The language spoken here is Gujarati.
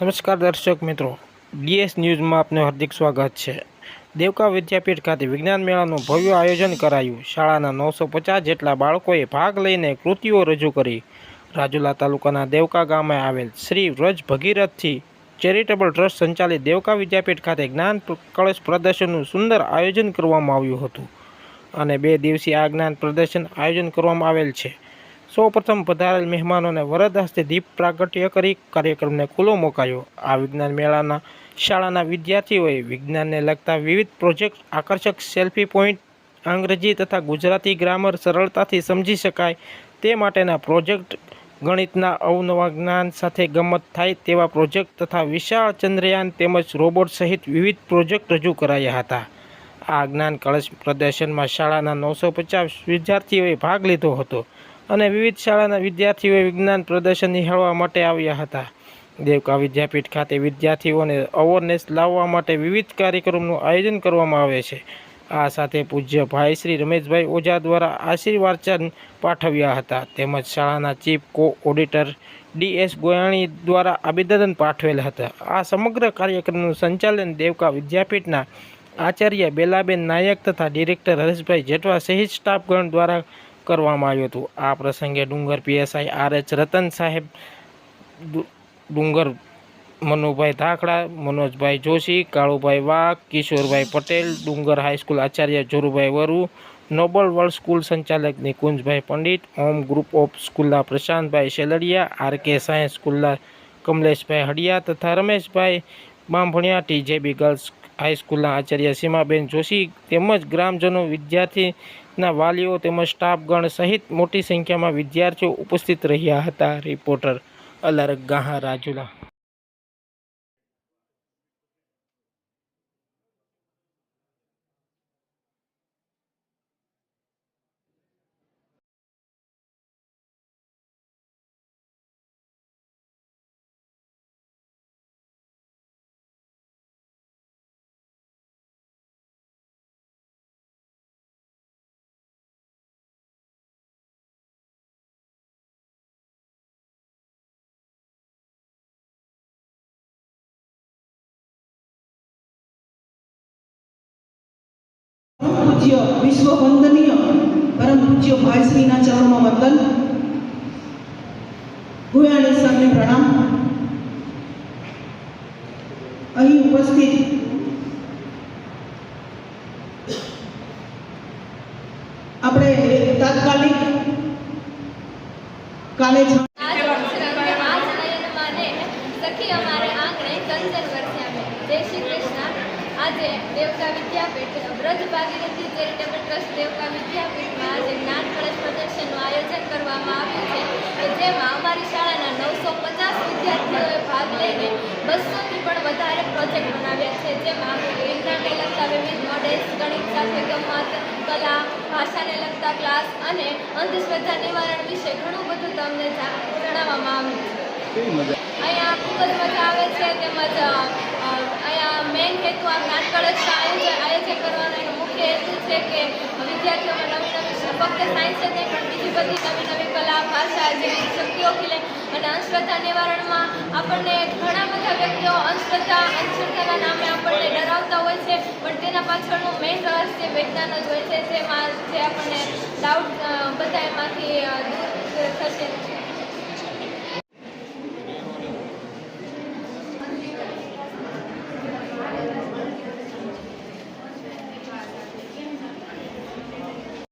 નમસ્કાર દર્શક મિત્રો, ડીએસ ન્યૂઝમાં આપનું હાર્દિક સ્વાગત છે. દેવકા વિદ્યાપીઠ ખાતે વિજ્ઞાન મેળાનું ભવ્ય આયોજન કરાયું. શાળાના નવસો પચાસ જેટલા બાળકોએ ભાગ લઈને કૃતિઓ રજૂ કરી. રાજુલા તાલુકાના દેવકા ગામે આવેલ શ્રી વ્રજ ભગીરથથી ચેરિટેબલ ટ્રસ્ટ સંચાલિત દેવકા વિદ્યાપીઠ ખાતે જ્ઞાન કળશ પ્રદર્શનનું સુંદર આયોજન કરવામાં આવ્યું હતું. અને બે દિવસીય આ જ્ઞાન પ્રદર્શન આયોજન કરવામાં આવેલ છે. સૌપ્રથમ પધારેલ મહેમાનોને વરદ હસ્તે દીપ પ્રાગટ્ય કરી કાર્યક્રમને ખુલ્લો મુકાયો. આ વિજ્ઞાન મેળાના શાળાના વિદ્યાર્થીઓએ વિજ્ઞાનને લગતા વિવિધ પ્રોજેક્ટ આકર્ષક સેલ્ફી પોઈન્ટ, અંગ્રેજી તથા ગુજરાતી ગ્રામર સરળતાથી સમજી શકાય તે માટેના પ્રોજેક્ટ, ગણિતના અવનવા જ્ઞાન સાથે ગમત થાય તેવા પ્રોજેક્ટ તથા વિશાળ ચંદ્રયાન તેમજ રોબોટ સહિત વિવિધ પ્રોજેક્ટ રજૂ કરાયા હતા. આ જ્ઞાન કળશ પ્રદર્શનમાં શાળાના નવસો પચાસ વિદ્યાર્થીઓએ ભાગ લીધો હતો. અને વિવિધ શાળાના વિદ્યાર્થીઓએ વિજ્ઞાન પ્રદર્શન નિહાળવા માટે આવ્યા હતા. દેવકા વિદ્યાપીઠ ખાતે વિદ્યાર્થીઓને અવેરનેસ લાવવા માટે વિવિધ કાર્યક્રમનું આયોજન કરવામાં આવે છે. આ સાથે પૂજ્ય ભાઈ શ્રી રમેશભાઈ ઓઝા દ્વારા આશીર્વાચન પાઠવ્યા હતા. તેમજ શાળાના ચીફ કો ઓડિટર ડી એસ ગોયાણી દ્વારા અભિનંદન પાઠવેલ હતા. આ સમગ્ર કાર્યક્રમનું સંચાલન દેવકા વિદ્યાપીઠના આચાર્ય બેલાબેન નાયક તથા ડિરેક્ટર હરેશભાઈ જેઠવા સહિત સ્ટાફગણ દ્વારા કરવામાં આવ્યું હતું. આ પ્રસંગે ડુંગર પીએસઆઈ આર એચ રતન સાહેબ ડુંગર મનુભાઈ ધાખડા, મનોજભાઈ જોશી, કાળુભાઈ વાઘ, Kishorbhai Patel, Dungar high school Acharya Jorubhai Varu, Noble World School સંચાલક Nikunjbhai Pandit, Home Group of સ્કૂલના Prashantbhai Sheldiya, R K Science સ્કૂલના કમલેશભાઈ હડિયા તથા રમેશભાઈ બાંભણિયા ટીજેબી ગર્લ્સ હાઈસ્કૂલના આચાર્ય સીમાબેન જોશી તેમજ ગ્રામજનો વિદ્યાર્થીના વાલીઓ તેમજ સ્ટાફગણ સહિત મોટી સંખ્યામાં વિદ્યાર્થીઓ ઉપસ્થિત રહ્યા હતા. રિપોર્ટર અલારક ગાહા રાજુલા. પૂજ્ય વિશ્વ વંદનીય પરમ પૂજ્ય ભાઈશ્રીના ચરણમાં વંદન ભૂયાણી સરને પ્રણામ. અહીં ઉપસ્થિત આપણે તાત્કાલિક કાલે આજે દેવકા વિદ્યાપીઠ વ્રજ ભાગીરથી ચેરિટેબલ ટ્રસ્ટ દેવકા વિદ્યાપીઠમાં આજે જ્ઞાન કળશ પ્રદર્શનનું આયોજન કરવામાં આવ્યું છે કે જેમાં અમારી શાળાના નવસો પચાસ વિદ્યાર્થીઓએ ભાગ લઈને બસોથી પણ વધારે પ્રોજેક્ટ બનાવ્યા છે. જેમાં વિજ્ઞાનને લગતા વિવિધ મોડેલ્સ ગણિત સાથે ગમત કલા ભાષાને લગતા ક્લાસ અને અંધશ્રદ્ધા નિવારણ વિશે ઘણું બધું તમને જણાવવામાં આવ્યું છે. અહીંયા ખૂબ જ મજા આવે છે તેમજ અ, અ, અહીંયા મેઇન હેતુ આ જ્ઞાન કળશના આયોજન આયોજન કરવાનો એનો મુખ્ય હેતુ છે કે વિદ્યાર્થીઓમાં નવી નવી ફક્ત સાયન્સ જ નહીં પણ બીજી બધી નવી નવી કલા, ભાષા જેવી શક્તિઓ ખીલે. અને અંધશ્રદ્ધા નિવારણમાં આપણને ઘણા બધા વ્યક્તિઓ અંધશ્રદ્ધા, અંધશ્રદ્ધાના નામે આપણને ડરાવતા હોય છે, પણ તેના પાછળનું મેઇન રહસ્ય વિજ્ઞાન જ હોય છે, જેમાં જે આપણને ડાઉટ બધા એમાંથી દૂર થશે.